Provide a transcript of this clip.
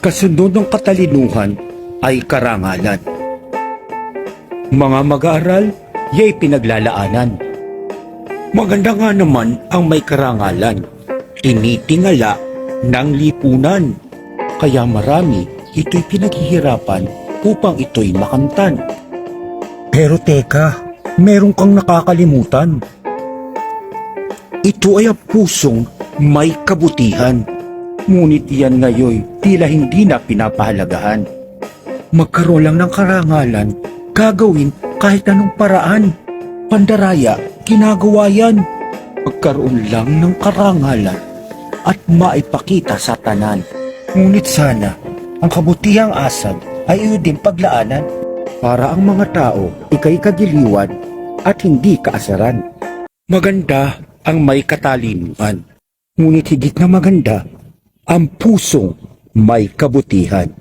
Kasunod ng katalinuhan ay karangalan. Mga mag-aaral, yay pinaglalaanan. Maganda nga naman ang may karangalan. Tinitingala ng lipunan. Kaya marami ito'y pinaghihirapan upang ito'y makamtan. Pero teka, meron kang nakakalimutan. Ito ay ang pusong may kabutihan. Ngunit yan ngayon tila hindi na pinapahalagahan. Magkaroon lang ng karangalan, gagawin kahit anong paraan. Pandaraya, ginagawa yan. Magkaroon lang ng karangalan at maipakita sa tanan. Ngunit sana, ang kabutihang asag ay iyo din paglaanan para ang mga tao ikay kagiliwan at hindi kaasaran. Maganda ang may katalinuhan, ngunit higit na maganda ang pusong may kabutihan.